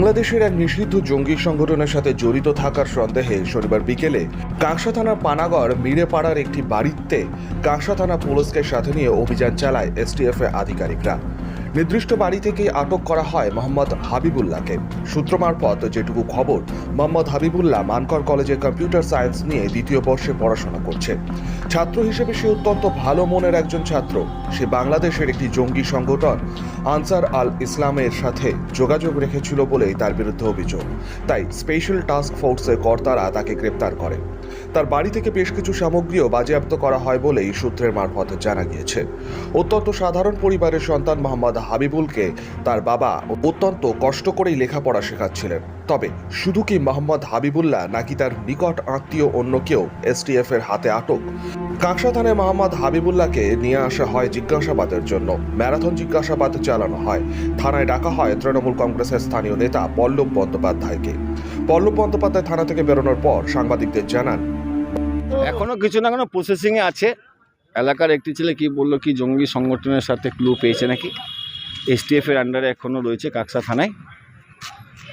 বাংলাদেশের এক নিষিদ্ধ জঙ্গি সংগঠনের সাথে জড়িত থাকার সন্দেহে শনিবার বিকেলে কাঁকসা থানার পানাগড় মিরেপাড়ার একটি বাড়িতে কাঁকসা থানা পুলিশকে সাথে নিয়ে অভিযান চালায় এসটিএফ এর আধিকারিকরা। নির্দিষ্ট বাড়ি থেকে আটক করা হয় মোহাম্মদ হাবিবুল্লাহকে। সূত্র মারফত যেটুকু খবর, মোহাম্মদ হাবিবুল্লাহ মানকর কলেজে কম্পিউটার সায়েন্স নিয়ে দ্বিতীয় বর্ষে পড়াশোনা করছে। ছাত্র হিসেবে সে অত্যন্ত ভালো মনের একজন ছাত্র। সে বাংলাদেশের একটি জঙ্গি সংগঠন, আনসার আল ইসলামের সাথে যোগাযোগ রেখেছিল বলেই তার বিরুদ্ধে অভিযোগ। তাই স্পেশাল টাস্ক ফোর্সের কর্তারা তাকে গ্রেপ্তার করে। তার বাড়ি থেকে বেশ কিছু সামগ্রীও বাজেয়াপ্ত করা হয় বলেই সূত্রের মারফত জানা গিয়েছে। অত্যন্ত সাধারণ পরিবারের সন্তান মোহাম্মদ হাবিবুলকে তার বাবা অত্যন্ত কষ্ট করেই লেখাপড়া শেখাচ্ছিলেন। তবে শুধু কি মোহাম্মদ হাবিবুল্লাহ নাকি তার নিকট আত্মীয় অন্য কেউ এসটিএফ এর হাতে আটক? কাঁকসা থানায় মোহাম্মদ হাবিবুল্লাহকে নিয়ে আসা হয় জিজ্ঞাসাবাদের জন্য। ম্যারাথন জিজ্ঞাসাবাদ চালানো হয়। থানায় ডাকা হয় তৃণমূল কংগ্রেসের স্থানীয় নেতা পল্লব বন্দ্যোপাধ্যায়কে। পল্লব বন্দ্যোপাধ্যায় থানা থেকে বেরোনোর পর সাংবাদিকদের জানান এখনও কিছু না কোনো প্রসেসিংয়ে আছে। এলাকার একটি ছেলে কি বলল কি জঙ্গি সংগঠনের সাথে ক্লু পেয়েছে নাকি? এসটিএফ এর আন্ডারে এখনও রয়েছে কাকসা থানায়।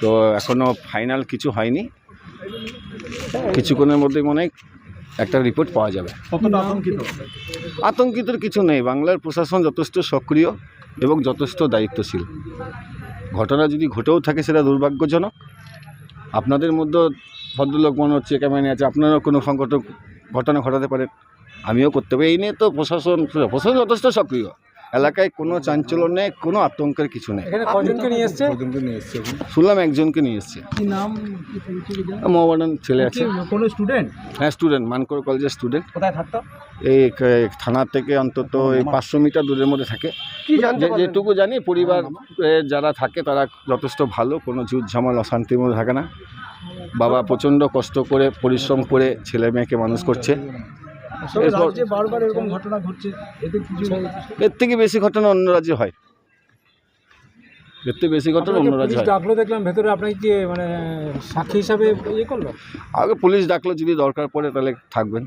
তো এখনও ফাইনাল কিছু হয়নি। কিছুক্ষণের মধ্যে মনে হয় একটা রিপোর্ট পাওয়া যাবে। আতঙ্কিত? আতঙ্কিত কিছু নেই। বাংলার প্রশাসন যথেষ্ট সক্রিয় এবং যথেষ্ট দায়িত্বশীল। ঘটনা যদি ঘটেও থাকে সেটা দুর্ভাগ্যজনক। আপনাদের মধ্যে ভদ্রলোক মনে হচ্ছে ক্যামেরা আছে আপনারাও কোনো সংকট ঘটনা ঘটাতে পারেন আমিও করতে পারি। এই নিয়ে তো প্রশাসন প্রশাসন যথেষ্ট সক্রিয়। এলাকায় কোনো চাঞ্চল্য নেই কোনো আতঙ্কের কিছু নেই। শুনলাম একজনকে নিয়ে এসছে? মোহামেডান ছেলে আছে কি কোনো স্টুডেন্ট হ্যাঁ স্টুডেন্ট মানকর কলেজের স্টুডেন্ট এই থানা থেকে অন্তত এই পাঁচশো মিটার দূরের মধ্যে থাকে? যেটুকু জানি পরিবার যারা থাকে তারা যথেষ্ট ভালো কোনো ঝুট ঝামেলা অশান্তির মধ্যে থাকে না। বাবা প্রচণ্ড কষ্ট করে পরিশ্রম করে ছেলে মেয়েকে মানুষ করছে। এরপর- রাজ্যে বারবার এরকম ঘটনা ঘটছে এতে কিছু এর থেকে বেশি ঘটনা অন্য রাজ্যে হয়। এর থেকে বেশি ঘটনা অন্য আপনাকে রাজ্যে হয়। ডাকলো দেখলাম ভেতরে আপনাকে কি মানে সাক্ষী হিসাবে ইয়ে করল? আগে পুলিশ ডাকলো যদি দরকার পড়ে তাহলে থাকবেন।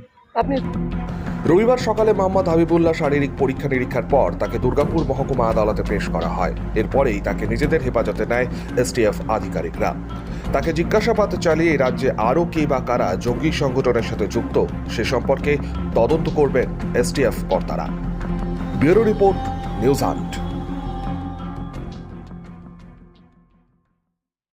রবিবার সকালে মোহাম্মদ হাবিবুল্লাহ শারীরিক পরীক্ষা নিরীক্ষার পর তাকে দুর্গাপুর মহকুমা আদালতে পেশ করা হয়। এরপরেই তাকে নিজেদের হেফাজতে নেয় এসটিএফ আধিকারিকরা। তাকে জিজ্ঞাসাবাদ চালিয়ে রাজ্যে আরও কে বা কারা জঙ্গি সংগঠনের সাথে যুক্ত, সে সম্পর্কে তদন্ত করবেন এসটিএফ কর্তারা। Bureau report, news aunt